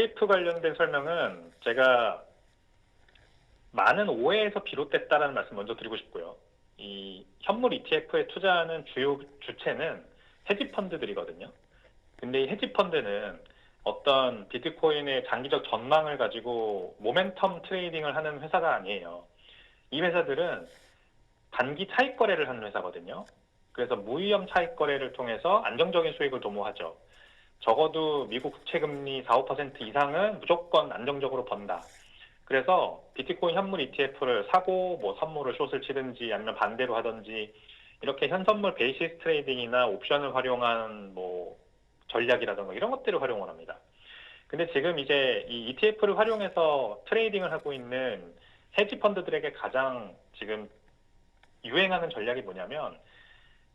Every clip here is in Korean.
ETF 관련된 설명은 제가 많은 오해에서 비롯됐다라는 말씀 먼저 드리고 싶고요. 이 현물 ETF에 투자하는 주요 주체는 헤지 펀드들이거든요. 근데 이 헤지 펀드는 어떤 비트코인의 장기적 전망을 가지고 모멘텀 트레이딩을 하는 회사가 아니에요. 이 회사들은 단기 차익 거래를 하는 회사거든요. 그래서 무위험 차익 거래를 통해서 안정적인 수익을 도모하죠. 적어도 미국 국채 금리 4, 5% 이상은 무조건 안정적으로 번다. 그래서 비트코인 현물 ETF를 사고 뭐 선물을 숏을 치든지 아니면 반대로 하든지 이렇게 현선물 베이시스 트레이딩이나 옵션을 활용한 뭐 전략이라든가 이런 것들을 활용을 합니다. 근데 지금 이제 이 ETF를 활용해서 트레이딩을 하고 있는 헤지 펀드들에게 가장 지금 유행하는 전략이 뭐냐면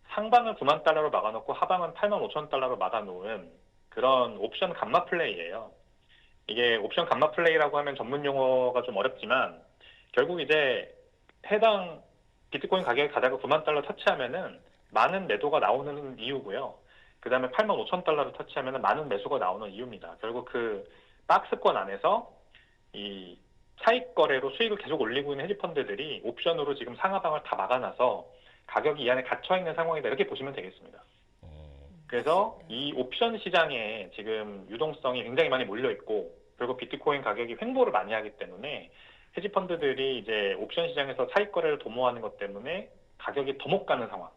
상방을 9만 달러로 막아놓고 하방은 8만 5천 달러로 막아놓은 그런 옵션 감마 플레이예요. 이게 옵션 감마 플레이라고 하면 전문 용어가 좀 어렵지만 결국 이제 해당 비트코인 가격이 가다가 9만 달러 터치하면은 많은 매도가 나오는 이유고요. 그 다음에 8만 5천 달러를 터치하면은 많은 매수가 나오는 이유입니다. 결국 그 박스권 안에서 이 차익 거래로 수익을 계속 올리고 있는 헤지펀드들이 옵션으로 지금 상하방을 다 막아놔서 가격이 이 안에 갇혀 있는 상황이다 이렇게 보시면 되겠습니다. 음, 그래서 이 옵션 시장에 지금 유동성이 굉장히 많이 몰려 있고 그리고 비트코인 가격이 횡보를 많이 하기 때문에 헤지 펀드들이 이제 옵션 시장에서 차익 거래를 도모하는 것 때문에 가격이 더 못 가는 상황.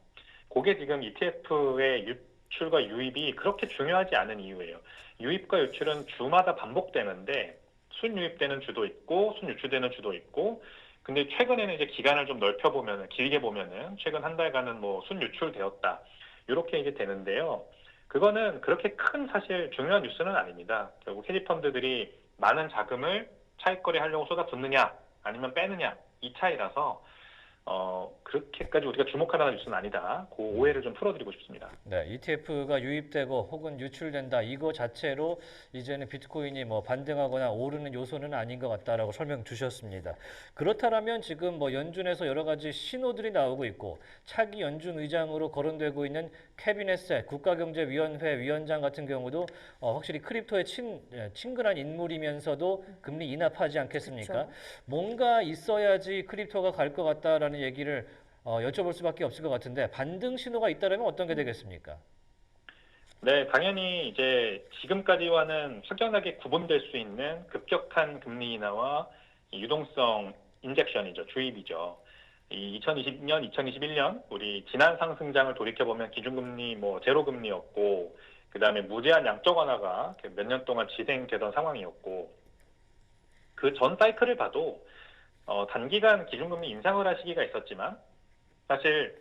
그게 지금 ETF의 유출과 유입이 그렇게 중요하지 않은 이유예요. 유입과 유출은 주마다 반복되는데 순유입되는 주도 있고 순유출되는 주도 있고 근데 최근에는 이제 기간을 좀 넓혀 보면은 길게 보면은 최근 한 달간은 뭐 순유출되었다. 이렇게 이제 되는데요. 그거는 그렇게 큰 사실 중요한 뉴스는 아닙니다. 결국 헤지 펀드들이 많은 자금을 차익 거래 하려고 쏟아붓느냐 아니면 빼느냐 이 차이라서 어 그렇게까지 우리가 만한 뉴스는 아니다. 그 오해를 좀 풀어드리고 싶습니다. 네, ETF가 유입되고 혹은 유출된다 이거 자체로 이제는 비트코인이 뭐 반등하거나 오르는 요소는 아닌 것 같다라고 설명 주셨습니다. 그렇다면 지금 뭐 연준에서 여러 가지 신호들이 나오고 있고 차기 연준 의장으로 거론되고 있는 케빈 헤셋 국가경제위원회 위원장 같은 경우도 어, 확실히 크립토에 친, 예, 친근한 인물이면서도 금리 인하하지 않겠습니까? 그렇죠. 뭔가 있어야지 크립토가 갈 것 같다라는 얘기를 어, 여쭤볼 수밖에 없을 것 같은데 반등 신호가 있다면 어떤 게 되겠습니까? 네, 당연히 이제 지금까지와는 확연하게 구분될 수 있는 급격한 금리 인하와 이 유동성 인젝션이죠, 주입이죠. 이 2020년, 2021년 우리 지난 상승장을 돌이켜 보면 기준금리 뭐 제로 금리였고 그 다음에 무제한 양적 완화가 몇 년 동안 진행되던 상황이었고 그 전 사이클을 봐도 어, 단기간 기준금리 인상을 할 시기가 있었지만 사실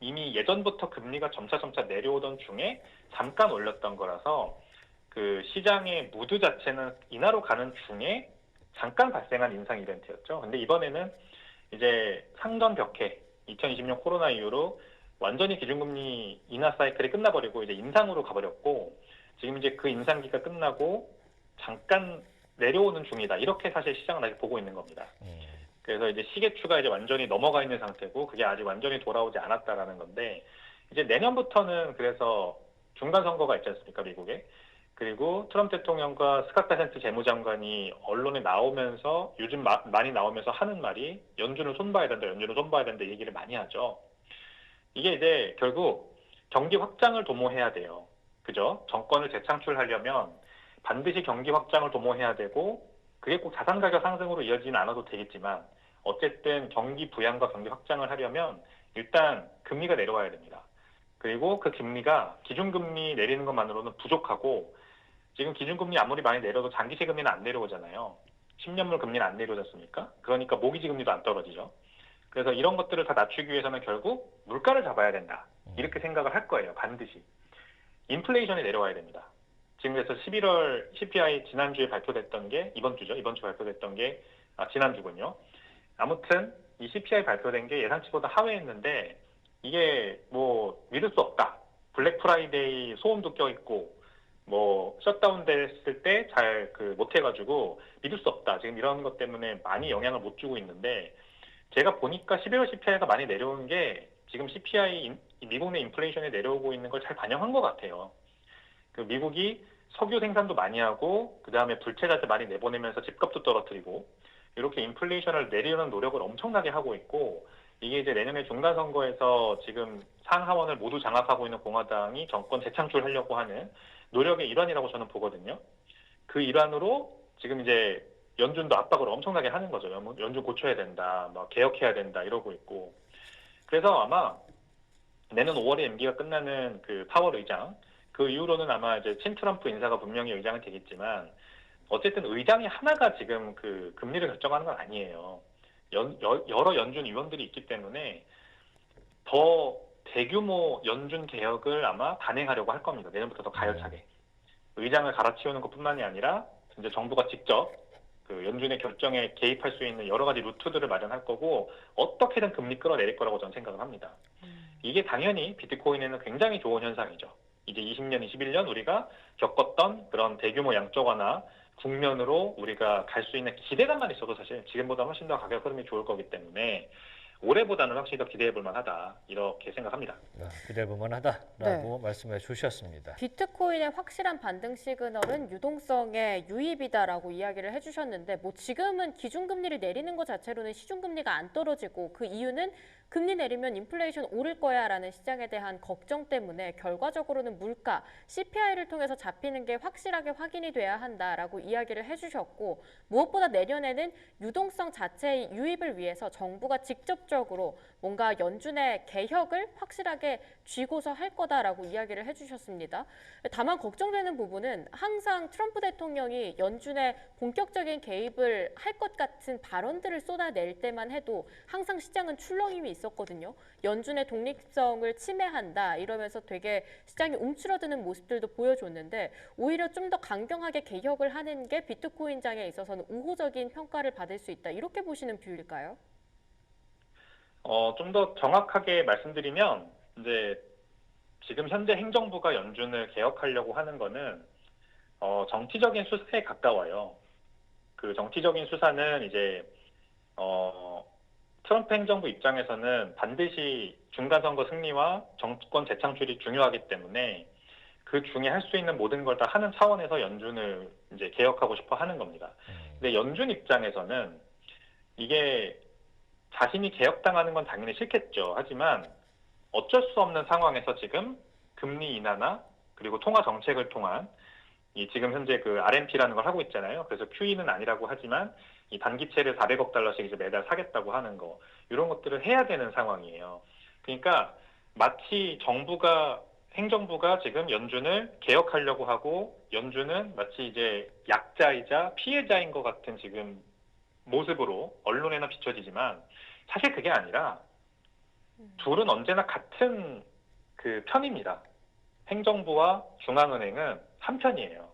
이미 예전부터 금리가 점차 점차 내려오던 중에 잠깐 올렸던 거라서 그 시장의 무드 자체는 인하로 가는 중에 잠깐 발생한 인상 이벤트였죠. 근데 이번에는 이제 상전 벽해 2020년 코로나 이후로 완전히 기준금리 인하 사이클이 끝나버리고 이제 인상으로 가버렸고 지금 이제 그 인상기가 끝나고 잠깐 내려오는 중이다. 이렇게 사실 시장은 아직 보고 있는 겁니다. 음, 그래서 이제 시계추가 이제 완전히 넘어가 있는 상태고 그게 아직 완전히 돌아오지 않았다라는 건데 이제 내년부터는 그래서 중간 선거가 있지 않습니까 미국에 그리고 트럼프 대통령과 스캇 베센트 재무장관이 언론에 나오면서 요즘 마- 많이 나오면서 하는 말이 연준을 손봐야 된다 연준을 손봐야 된다 이 얘기를 많이 하죠. 이게 이제 결국 경기 확장을 도모해야 돼요. 그죠? 정권을 재창출하려면 반드시 경기 확장을 도모해야 되고 그게 꼭 자산 가격 상승으로 이어지진 않아도 되겠지만 어쨌든 경기 부양과 경기 확장을 하려면 일단 금리가 내려와야 됩니다. 그리고 그 금리가 기준금리 내리는 것만으로는 부족하고 지금 기준금리 아무리 많이 내려도 장기채 금리는 안 내려오잖아요. 10년물 금리는 안 내려오지 않습니까? 그러니까 모기지 금리도 안 떨어지죠. 그래서 이런 것들을 다 낮추기 위해서는 결국 물가를 잡아야 된다. 이렇게 생각을 할 거예요. 반드시. 인플레이션이 내려와야 됩니다. 지금 그래서 11월 CPI 지난주에 발표됐던 게 이번 주죠. 이번 주 발표됐던 게 아, 지난주군요. 아무튼 이 CPI 발표된 게 예상치보다 하회했는데 이게 뭐 믿을 수 없다. 블랙 프라이데이 소음 도 껴 있고 뭐 셧다운 됐을 때 잘 그 못해가지고 믿을 수 없다. 지금 이런 것 때문에 많이 영향을 못 주고 있는데 제가 보니까 11월 CPI가 많이 내려오는 게 지금 CPI 인- 미국 내 인플레이션이 내려오고 있는 걸 잘 반영한 것 같아요. 그 미국이 석유 생산도 많이 하고 그 다음에 불체자재 많이 내보내면서 집값도 떨어뜨리고 이렇게 인플레이션을 내리려는 노력을 엄청나게 하고 있고 이게 이제 내년에 중간 선거에서 지금 상하원을 모두 장악하고 있는 공화당이 정권 재창출하려고 하는 노력의 일환이라고 저는 보거든요. 그 일환으로 지금 이제 연준도 압박을 엄청나게 하는 거죠. 연- 연준 고쳐야 된다, 막 개혁해야 된다 이러고 있고. 그래서 아마 내년 5월에 임기가 끝나는 그 파월 의장 그 이후로는 아마 이제 친 트럼프 인사가 분명히 의장은 되겠지만 어쨌든 의장이 하나가 지금 그 금리를 결정하는 건 아니에요. 연- 여, 여러 연준 위원들이 있기 때문에 더 대규모 연준 개혁을 아마 단행하려고 할 겁니다. 내년부터 더 가열차게. 의장을 갈아치우는 것뿐만이 아니라 이제 정부가 직접 그 연준의 결정에 개입할 수 있는 여러 가지 루트들을 마련할 거고 어떻게든 금리 끌어내릴 거라고 저는 생각을 합니다. 이게 당연히 비트코인에는 굉장히 좋은 현상이죠. 이제 20년, 21년 우리가 겪었던 그런 대규모 양적 완화 국면으로 우리가 갈 수 있는 기대감만 있어도 사실 지금보다 훨씬 더 가격 흐름이 좋을 거기 때문에 올해보다는 확실히 더 기대해 볼 만하다 이렇게 생각합니다. 네, 기대해 볼 만하다라고 말씀해 주셨습니다. 비트코인의 확실한 반등 시그널은 유동성의 유입이다라고 이야기를 해주셨는데 뭐 지금은 기준금리를 내리는 것 자체로는 시중금리가 안 떨어지고 그 이유는 금리 내리면 인플레이션 오를 거야라는 시장에 대한 걱정 때문에 결과적으로는 물가 CPI를 통해서 잡히는 게 확실하게 확인이 돼야 한다라고 이야기를 해주셨고 무엇보다 내년에는 유동성 자체의 유입을 위해서 정부가 직접적으로 뭔가 연준의 개혁을 확실하게 쥐고서 할 거다라고 이야기를 해주셨습니다. 다만 걱정되는 부분은 항상 트럼프 대통령이 연준의 본격적인 개입을 할 것 같은 발언들을 쏟아낼 때만 해도 항상 시장은 출렁임이 있었거든요. 연준의 독립성을 침해한다 이러면서 되게 시장이 움츠러드는 모습들도 보여줬는데 오히려 좀 더 강경하게 개혁을 하는 게 비트코인장에 있어서는 우호적인 평가를 받을 수 있다 이렇게 보시는 뷰일까요? 어, 좀 더 정확하게 말씀드리면 이제 지금 현재 행정부가 연준을 개혁하려고 하는 거는 어, 정치적인 수사에 가까워요. 그 정치적인 수사는 이제 어, 트럼프 행정부 입장에서는 반드시 중간 선거 승리와 정권 재창출이 중요하기 때문에 그 중에 할 수 있는 모든 걸 다 하는 차원에서 연준을 이제 개혁하고 싶어 하는 겁니다. 음, 근데 연준 입장에서는 이게 자신이 개혁당하는 건 당연히 싫겠죠. 하지만 어쩔 수 없는 상황에서 지금 금리 인하나 그리고 통화 정책을 통한 이 지금 현재 그 RMP라는 걸 하고 있잖아요. 그래서 QE는 아니라고 하지만 이 단기채를 400억 달러씩 이제 매달 사겠다고 하는 거 이런 것들을 해야 되는 상황이에요. 그러니까 마치 정부가 행정부가 지금 연준을 개혁하려고 하고 연준은 마치 이제 약자이자 피해자인 것 같은 지금 모습으로 언론에나 비춰지지만 사실 그게 아니라 둘은 언제나 같은 그 편입니다. 행정부와 중앙은행은 한 편이에요.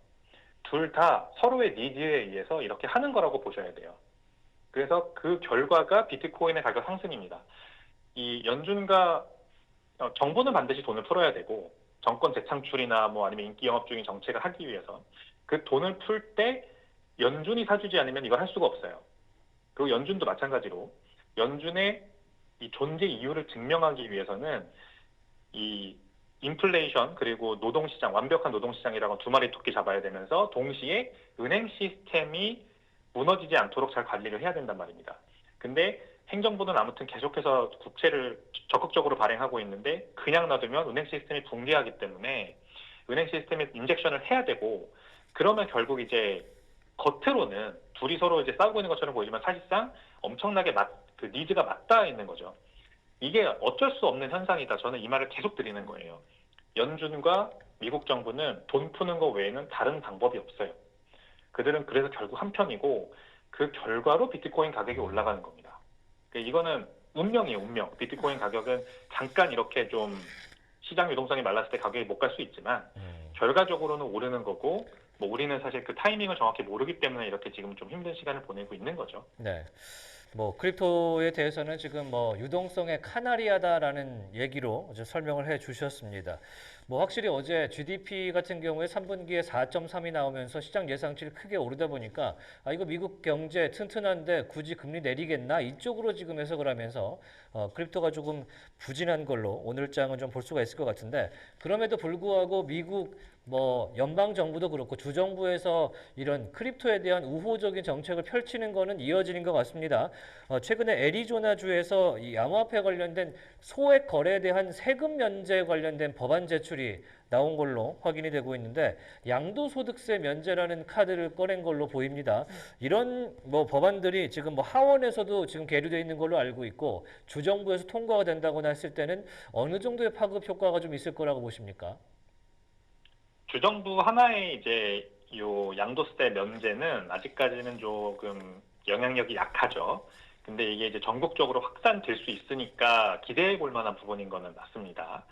둘 다 서로의 니즈에 의해서 이렇게 하는 거라고 보셔야 돼요. 그래서 그 결과가 비트코인의 가격 상승입니다. 이 연준과 어, 정부는 반드시 돈을 풀어야 되고 정권 재창출이나 뭐 아니면 인기 영업 중인 정책을 하기 위해서 그 돈을 풀 때 연준이 사주지 않으면 이걸 할 수가 없어요. 그리고 연준도 마찬가지로 연준의 이 존재 이유를 증명하기 위해서는 이 인플레이션 그리고 노동시장 완벽한 노동시장이라고 두 마리 토끼 잡아야 되면서 동시에 은행 시스템이 무너지지 않도록 잘 관리를 해야 된단 말입니다. 근데 행정부는 아무튼 계속해서 국채를 적극적으로 발행하고 있는데 그냥 놔두면 은행 시스템이 붕괴하기 때문에 은행 시스템에 인젝션을 해야 되고 그러면 결국 이제 겉으로는 둘이 서로 이제 싸우고 있는 것처럼 보이지만 사실상 엄청나게 맞, 그 니즈가 맞닿아 있는 거죠. 이게 어쩔 수 없는 현상이다. 저는 이 말을 계속 드리는 거예요. 연준과 미국 정부는 돈 푸는 거 외에는 다른 방법이 없어요. 그들은 그래서 결국 한 편이고 그 결과로 비트코인 가격이 올라가는 겁니다. 그러니까 이거는 운명이에요, 운명. 비트코인 가격은 잠깐 이렇게 좀 시장 유동성이 말랐을 때 가격이 못 갈 수 있지만 음. 결과적으로는 오르는 거고 뭐 우리는 사실 그 타이밍을 정확히 모르기 때문에 이렇게 지금 좀 힘든 시간을 보내고 있는 거죠. 네. 뭐 크립토에 대해서는 지금 뭐 유동성의 카나리아다라는 얘기로 설명을 해 주셨습니다. 뭐 확실히 어제 GDP 같은 경우에 3분기에 4.3이 나오면서 시장 예상치를 크게 오르다 보니까 아 이거 미국 경제 튼튼한데 굳이 금리 내리겠나 이쪽으로 지금 해석을 하면서 어, 크립토가 조금 부진한 걸로 오늘장은 좀 볼 수가 있을 것 같은데 그럼에도 불구하고 미국 뭐 연방 정부도 그렇고 주 정부에서 이런 크립토에 대한 우호적인 정책을 펼치는 거는 이어지는 것 같습니다. 어, 최근에 애리조나 주에서 이 암호화폐 관련된 소액 거래에 대한 세금 면제 관련된 법안 제출 이 나온 걸로 확인이 되고 있는데 양도소득세 면제라는 카드를 꺼낸 걸로 보입니다. 이런 뭐 법안들이 지금 뭐 하원에서도 지금 계류되어 있는 걸로 알고 있고 주정부에서 통과가 된다거나 했을 때는 어느 정도의 파급 효과가 좀 있을 거라고 보십니까? 주정부 하나의 이제 요 양도세 면제는 아직까지는 조금 영향력이 약하죠. 근데 이게 이제 전국적으로 확산될 수 있으니까 기대해 볼 만한 부분인 거는 맞습니다.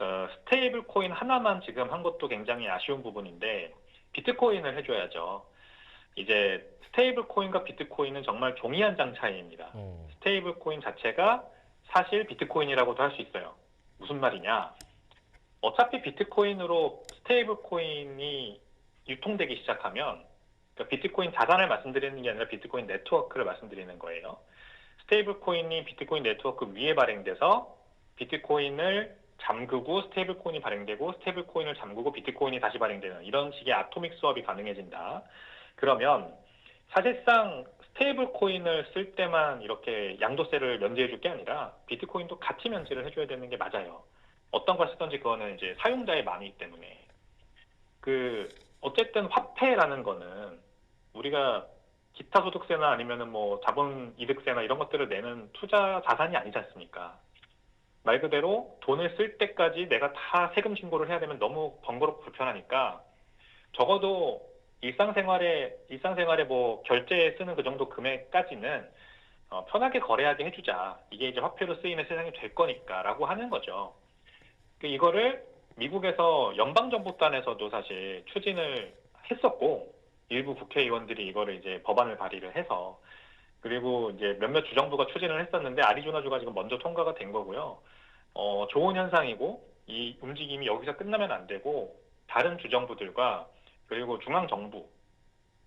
어, 스테이블 코인 하나만 지금 한 것도 굉장히 아쉬운 부분인데 비트코인을 해줘야죠. 이제 스테이블 코인과 비트코인은 정말 종이 한 장 차이입니다. 음, 스테이블 코인 자체가 사실 비트코인이라고도 할 수 있어요. 무슨 말이냐? 어차피 비트코인으로 스테이블 코인이 유통되기 시작하면 그러니까 비트코인 자산을 말씀드리는 게 아니라 비트코인 네트워크를 말씀드리는 거예요. 스테이블 코인이 비트코인 네트워크 위에 발행돼서 비트코인을 잠그고 스테이블 코인이 발행되고 스테이블 코인을 잠그고 비트코인이 다시 발행되는 이런 식의 아토믹 수업이 가능해진다. 그러면 사실상 스테이블 코인을 쓸 때만 이렇게 양도세를 면제해 줄 게 아니라 비트코인도 같이 면제를 해줘야 되는 게 맞아요. 어떤 걸 쓰든지 그거는 이제 사용자의 마음이기 때문에 그 어쨌든 화폐라는 거는 우리가 기타 소득세나 아니면은 뭐 자본 이득세나 이런 것들을 내는 투자 자산이 아니지 않습니까? 말 그대로 돈을 쓸 때까지 내가 다 세금 신고를 해야 되면 너무 번거롭고 불편하니까 적어도 일상생활에 일상생활에 뭐 결제에 쓰는 그 정도 금액까지는 어, 편하게 거래하게 해주자. 이게 이제 화폐로 쓰이는 세상이 될 거니까라고 하는 거죠. 그 이거를 미국에서 연방정부단에서도 사실 추진을 했었고 일부 국회의원들이 이거를 이제 법안을 발의를 해서 그리고 이제 몇몇 주 정부가 추진을 했었는데 아리조나주가 지금 먼저 통과가 된 거고요. 어, 좋은 현상이고 이 움직임이 여기서 끝나면 안 되고 다른 주정부들과 그리고 중앙 정부,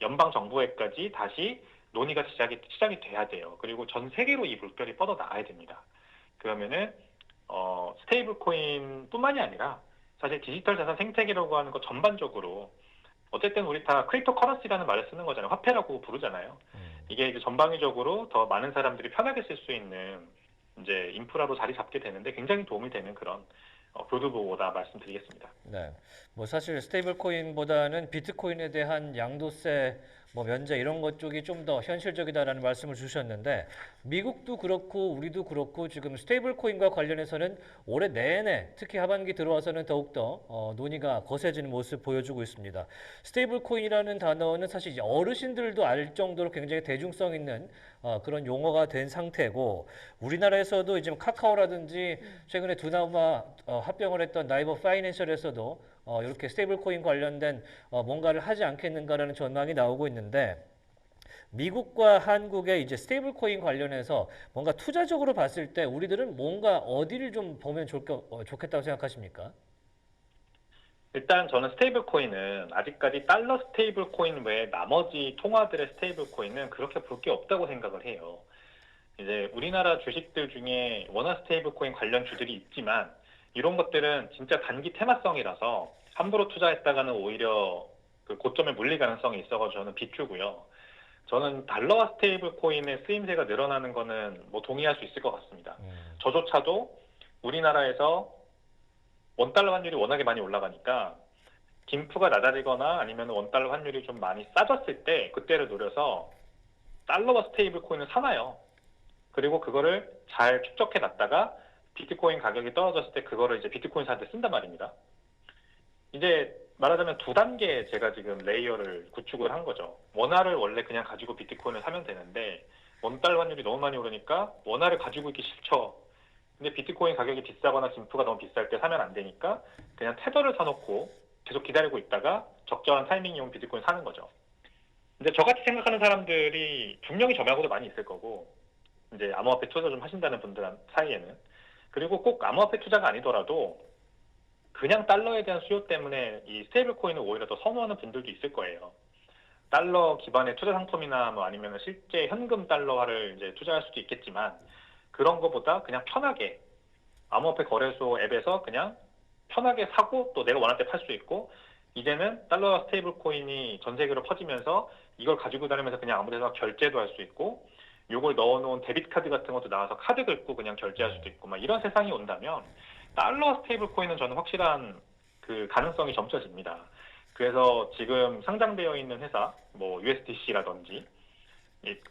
연방 정부에까지 다시 논의가 시작이 시작이 돼야 돼요. 그리고 전 세계로 이 물결이 뻗어 나가야 됩니다. 그러면은 어, 스테이블 코인 뿐만이 아니라 사실 디지털 자산 생태계라고 하는 것 전반적으로 어쨌든 우리 다 크립토 커런시라는 말을 쓰는 거잖아요. 화폐라고 부르잖아요. 음. 이게 이제 전방위적으로 더 많은 사람들이 편하게 쓸 수 있는 이제 인프라로 자리 잡게 되는데 굉장히 도움이 되는 그런 어, 교두보다 말씀드리겠습니다. 네. 뭐 사실 스테이블 코인보다는 비트코인에 대한 양도세 뭐 면제 이런 것 쪽이 좀 더 현실적이다라는 말씀을 주셨는데 미국도 그렇고 우리도 그렇고 지금 스테이블 코인과 관련해서는 올해 내내 특히 하반기 들어와서는 더욱더 어, 논의가 거세지는 모습 보여주고 있습니다. 스테이블 코인이라는 단어는 사실 어르신들도 알 정도로 굉장히 대중성 있는 어, 그런 용어가 된 상태고 우리나라에서도 이제 뭐 카카오라든지 최근에 두나마 어, 합병을 했던 나이버 파이낸셜에서도 어, 이렇게 스테이블 코인 관련된 어, 뭔가를 하지 않겠는가라는 전망이 나오고 있는데 미국과 한국의 이제 스테이블 코인 관련해서 뭔가 투자적으로 봤을 때 우리들은 뭔가 어디를 좀 보면 좋, 어, 좋겠다고 생각하십니까? 일단 저는 스테이블 코인은 아직까지 달러 스테이블 코인 외에 나머지 통화들의 스테이블 코인은 그렇게 볼 게 없다고 생각을 해요. 이제 우리나라 주식들 중에 원화 스테이블 코인 관련 주들이 있지만 이런 것들은 진짜 단기 테마성이라서 함부로 투자했다가는 오히려 그 고점에 물릴 가능성이 있어서 저는 비추고요. 저는 달러와 스테이블 코인의 쓰임새가 늘어나는 거는 뭐 동의할 수 있을 것 같습니다. 음, 저조차도 우리나라에서 원달러 환율이 워낙에 많이 올라가니까 김프가 낮아지거나 아니면 원달러 환율이 좀 많이 싸졌을 때 그때를 노려서 달러와 스테이블 코인을 사나요. 그리고 그거를 잘 축적해 놨다가 비트코인 가격이 떨어졌을 때 그거를 이제 비트코인 사는데 쓴단 말입니다. 이제 말하자면 두 단계 제가 지금 레이어를 구축을 한 거죠. 원화를 원래 그냥 가지고 비트코인을 사면 되는데 원달러 환율이 너무 많이 오르니까 원화를 가지고 있기 싫죠. 근데 비트코인 가격이 비싸거나 진프가 너무 비쌀 때 사면 안 되니까 그냥 테더를 사놓고 계속 기다리고 있다가 적절한 타이밍이 오면 비트코인 사는 거죠. 근데 저같이 생각하는 사람들이 분명히 저하고도 많이 있을 거고 이제 암호화폐 투자 좀 하신다는 분들 사이에는 그리고 꼭 암호화폐 투자가 아니더라도 그냥 달러에 대한 수요 때문에 이 스테이블 코인을 오히려 더 선호하는 분들도 있을 거예요. 달러 기반의 투자 상품이나 뭐 아니면 실제 현금 달러화를 이제 투자할 수도 있겠지만 그런 거보다 그냥 편하게 암호화폐 거래소 앱에서 그냥 편하게 사고 또 내가 원할 때 팔 수 있고 이제는 달러 스테이블 코인이 전 세계로 퍼지면서 이걸 가지고 다니면서 그냥 아무 데나 결제도 할 수 있고 요걸 넣어놓은 데비트 카드 같은 것도 나와서 카드 긁고 그냥 결제할 수도 있고 막 이런 세상이 온다면 달러 스테이블 코인은 저는 확실한 그 가능성이 점쳐집니다. 그래서 지금 상장되어 있는 회사 뭐 USDC라든지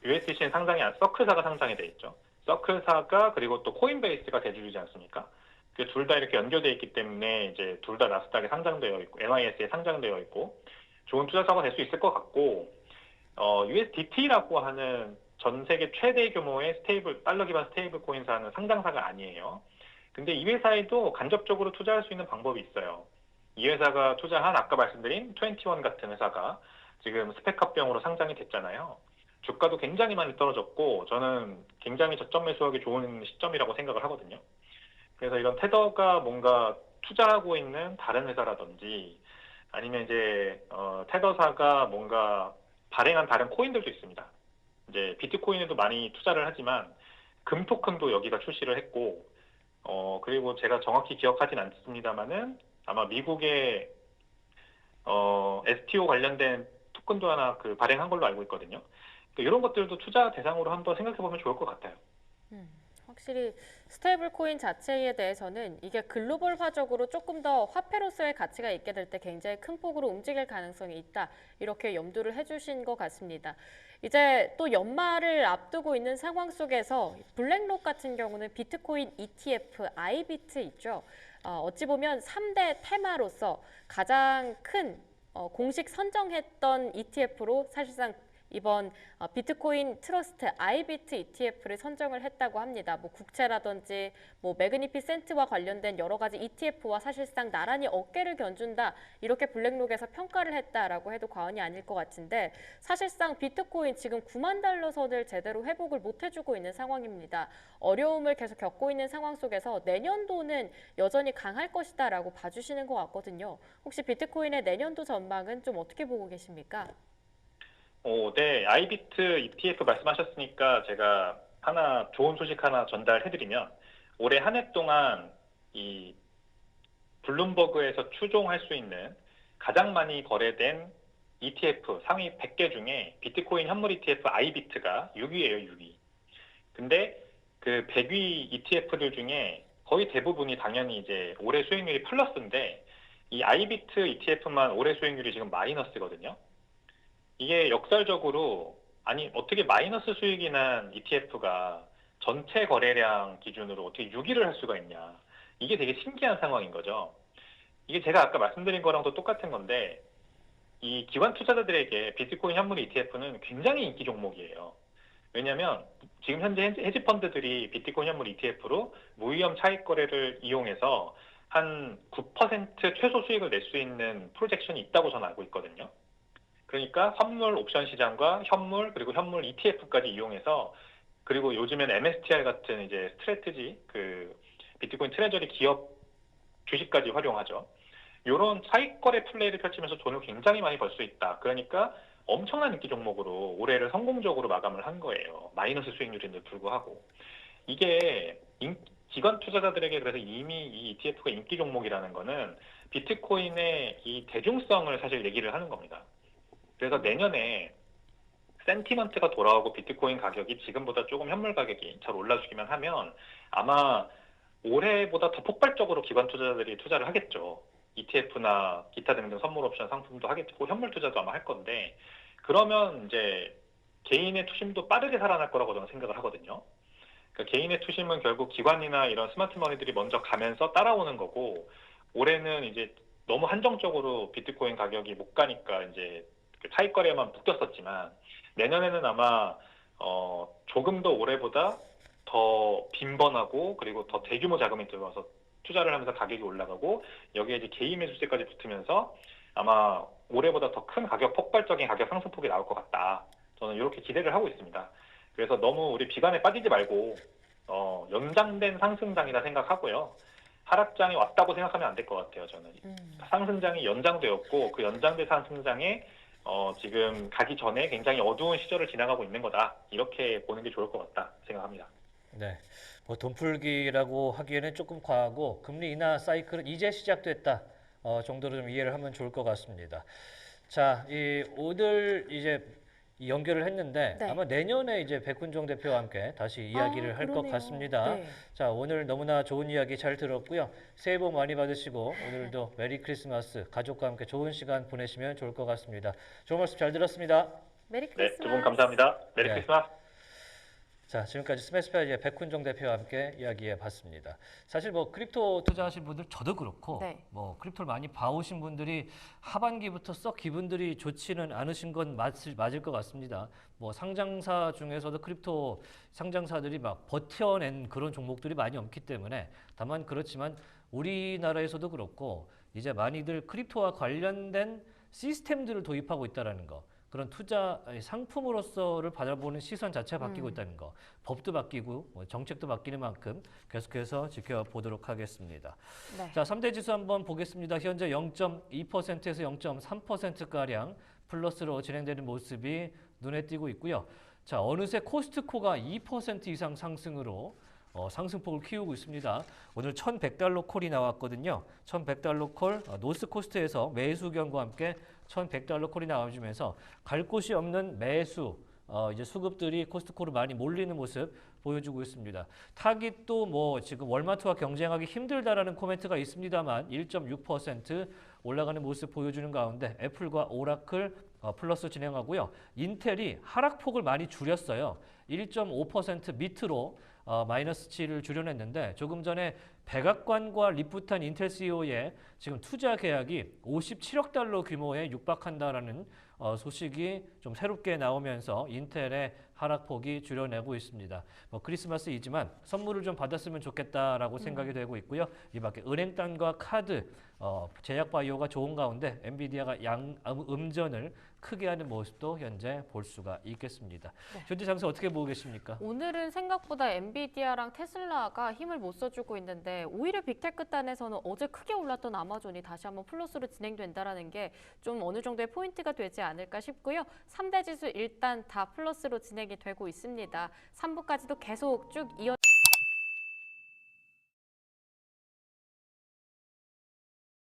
USDC는 상장이 안 서클사가 상장이 돼 있죠. 서클사가 그리고 또 코인베이스가 대주주지 않습니까? 그 둘 다 이렇게 연결되어 있기 때문에 이제 둘 다 나스닥에 상장되어 있고 NYS에 상장되어 있고 좋은 투자처가 될 수 있을 것 같고 어, USDT라고 하는 전 세계 최대 규모의 스테이블 달러 기반 스테이블 코인 사는 상장사가 아니에요. 근데 이 회사에도 간접적으로 투자할 수 있는 방법이 있어요. 이 회사가 투자한 아까 말씀드린 21 같은 회사가 지금 스펙합병으로 상장이 됐잖아요. 주가도 굉장히 많이 떨어졌고 저는 굉장히 저점 매수하기 좋은 시점이라고 생각을 하거든요. 그래서 이런 테더가 뭔가 투자하고 있는 다른 회사라든지 아니면 이제 어, 테더사가 뭔가 발행한 다른 코인들도 있습니다. 이제 비트코인에도 많이 투자를 하지만 금 토큰도 여기가 출시를 했고 어 그리고 제가 정확히 기억하진 않습니다만은 아마 미국의 어 STO 관련된 토큰도 하나 그 발행한 걸로 알고 있거든요. 그러니까 이런 것들도 투자 대상으로 한번 생각해 보면 좋을 것 같아요. 음, 확실히 스테이블 코인 자체에 대해서는 이게 글로벌화적으로 조금 더 화폐로서의 가치가 있게 될 때 굉장히 큰 폭으로 움직일 가능성이 있다. 이렇게 염두를 해주신 것 같습니다. 이제 또 연말을 앞두고 있는 상황 속에서 블랙록 같은 경우는 비트코인 ETF, 아이비트 있죠. 어, 어찌 보면 3대 테마로서 가장 큰 어, 공식 선정했던 ETF로 사실상 이번 어, 비트코인 트러스트 아이비트 ETF를 선정을 했다고 합니다. 뭐 국채라든지 뭐 매그니피센트와 관련된 여러 가지 ETF와 사실상 나란히 어깨를 견준다 이렇게 블랙록에서 평가를 했다라고 해도 과언이 아닐 것 같은데 사실상 비트코인 지금 9만 달러 선을 제대로 회복을 못 해주고 있는 상황입니다. 어려움을 계속 겪고 있는 상황 속에서 내년도는 여전히 강할 것이다라고 봐주시는 것 같거든요. 혹시 비트코인의 내년도 전망은 좀 어떻게 보고 계십니까? 어, 네, 아이비트 ETF 말씀하셨으니까 제가 하나 좋은 소식 하나 전달해드리면 올해 한 해 동안 이 블룸버그에서 추종할 수 있는 가장 많이 거래된 ETF 상위 100개 중에 비트코인 현물 ETF 아이비트가 6위예요, 6위. 근데 그 100위 ETF들 중에 거의 대부분이 당연히 이제 올해 수익률이 플러스인데 이 아이비트 ETF만 올해 수익률이 지금 마이너스거든요. 이게 역설적으로 아니 어떻게 마이너스 수익이 난 ETF가 전체 거래량 기준으로 어떻게 6위를 할 수가 있냐 이게 되게 신기한 상황인 거죠. 이게 제가 아까 말씀드린 거랑도 똑같은 건데 이 기관 투자자들에게 비트코인 현물 ETF는 굉장히 인기 종목이에요. 왜냐하면 지금 현재 헤지- 헤지 펀드들이 비트코인 현물 ETF로 무위험 차익 거래를 이용해서 한 9% 최소 수익을 낼 수 있는 프로젝션이 있다고 저는 알고 있거든요. 그러니까 선물 옵션 시장과 현물 그리고 현물 ETF까지 이용해서 그리고 요즘엔 MSTR 같은 이제 스트레트지 그 비트코인 트레저리 기업 주식까지 활용하죠. 이런 차익 거래 플레이를 펼치면서 돈을 굉장히 많이 벌 수 있다. 그러니까 엄청난 인기 종목으로 올해를 성공적으로 마감을 한 거예요. 마이너스 수익률인데 불구하고 이게 인- 기관 투자자들에게 그래서 이미 이 ETF가 인기 종목이라는 거는 비트코인의 이 대중성을 사실 얘기를 하는 겁니다. 그래서 내년에 센티먼트가 돌아오고 비트코인 가격이 지금보다 조금 현물 가격이 잘 올라주기만 하면 아마 올해보다 더 폭발적으로 기관 투자자들이 투자를 하겠죠. ETF나 기타 등등 선물 옵션 상품도 하겠고 현물 투자도 아마 할 건데 그러면 이제 개인의 투심도 빠르게 살아날 거라고 저는 생각을 하거든요. 그러니까 개인의 투심은 결국 기관이나 이런 스마트 머니들이 먼저 가면서 따라오는 거고 올해는 이제 너무 한정적으로 비트코인 가격이 못 가니까 이제 그 차익 거래만 묶였었지만 내년에는 아마 어 조금 더 올해보다 더 빈번하고 그리고 더 대규모 자금이 들어와서 투자를 하면서 가격이 올라가고 여기에 이제 개인 매수세까지 붙으면서 아마 올해보다 더 큰 가격 폭발적인 가격 상승폭이 나올 것 같다. 저는 이렇게 기대를 하고 있습니다. 그래서 너무 우리 비관에 빠지지 말고 어 연장된 상승장이라 생각하고요. 하락장이 왔다고 생각하면 안 될 것 같아요. 저는 음. 상승장이 연장되었고 그 연장된 상승장에 어, 지금 가기 전에 굉장히 어두운 시절을 지나가고 있는 거다 이렇게 보는 게 좋을 것 같다 생각합니다. 네. 뭐 돈풀기라고 하기에는 조금 과하고 금리 인하 사이클은 이제 시작됐다 어, 정도로 좀 이해를 하면 좋을 것 같습니다. 자, 이 오늘 이제 이 연결을 했는데 네. 아마 내년에 이제 백훈종 대표와 함께 다시 이야기를 아, 할 것. 같습니다. 네. 자, 오늘 너무나 좋은 이야기 잘 들었고요. 새해 복 많이 받으시고 오늘도 메리 크리스마스 가족과 함께 좋은 시간 보내시면 좋을 것 같습니다. 좋은 말씀 잘 들었습니다. 메리 네, 크리스마스. 두분 감사합니다. 메리 네. 크리스마스. 자, 지금까지 스매스파이의 백훈정 대표와 함께 이야기해 봤습니다. 사실 뭐 크립토 투자하신 분들 저도 그렇고 네. 뭐 크립토를 많이 봐오신 분들이 하반기부터 썩 기분들이 좋지는 않으신 건 맞을, 맞을 것 같습니다. 뭐 상장사 중에서도 크립토 상장사들이 막 버텨낸 그런 종목들이 많이 없기 때문에 다만 그렇지만 우리나라에서도 그렇고 이제 많이들 크립토와 관련된 시스템들을 도입하고 있다라는 거. 그런 투자 상품으로서를 바라보는 시선 자체가 바뀌고 음. 있다는 거. 법도 바뀌고 뭐 정책도 바뀌는 만큼 계속해서 지켜보도록 하겠습니다. 네. 자, 3대 지수 한번 보겠습니다. 현재 0.2%에서 0.3%가량 플러스로 진행되는 모습이 눈에 띄고 있고요. 자, 어느새 코스트코가 2% 이상 상승으로 어, 상승폭을 키우고 있습니다. 오늘 1,100달러 콜이 나왔거든요. 1,100달러 콜 어, 노스 코스트에서 매수 경과 함께 1,100달러 콜이 나와주면서 갈 곳이 없는 매수 어, 이제 수급들이 코스트코로 많이 몰리는 모습 보여주고 있습니다. 타깃도 뭐 지금 월마트와 경쟁하기 힘들다라는 코멘트가 있습니다만 1.6% 올라가는 모습 보여주는 가운데 애플과 오라클 어, 플러스 진행하고요. 인텔이 하락폭을 많이 줄였어요. 1.5% 밑으로 어, 마이너스 7을 줄여냈는데 조금 전에 백악관과 리프탄 인텔 CEO의 지금 투자 계약이 57억 달러 규모에 육박한다라는 어, 소식이 좀 새롭게 나오면서 인텔의 하락폭이 줄여내고 있습니다. 뭐 크리스마스이지만 선물을 좀 받았으면 좋겠다라고 생각이 되고 있고요. 이 밖에 은행단과 카드, 어, 제약 바이오가 좋은 가운데 엔비디아가 양 음- 음전을 크게 하는 모습도 현재 볼 수가 있겠습니다. 네. 현재 장세 어떻게 보고 계십니까? 오늘은 생각보다 엔비디아랑 테슬라가 힘을 못 써주고 있는데 오히려 빅테크 단에서는 어제 크게 올랐던 아마존이 다시 한번 플러스로 진행된다라는 게 좀 어느 정도의 포인트가 되지 않을까 싶고요. 3대 지수 일단 다 플러스로 진행이 되고 있습니다. 3부까지도 계속 쭉 이어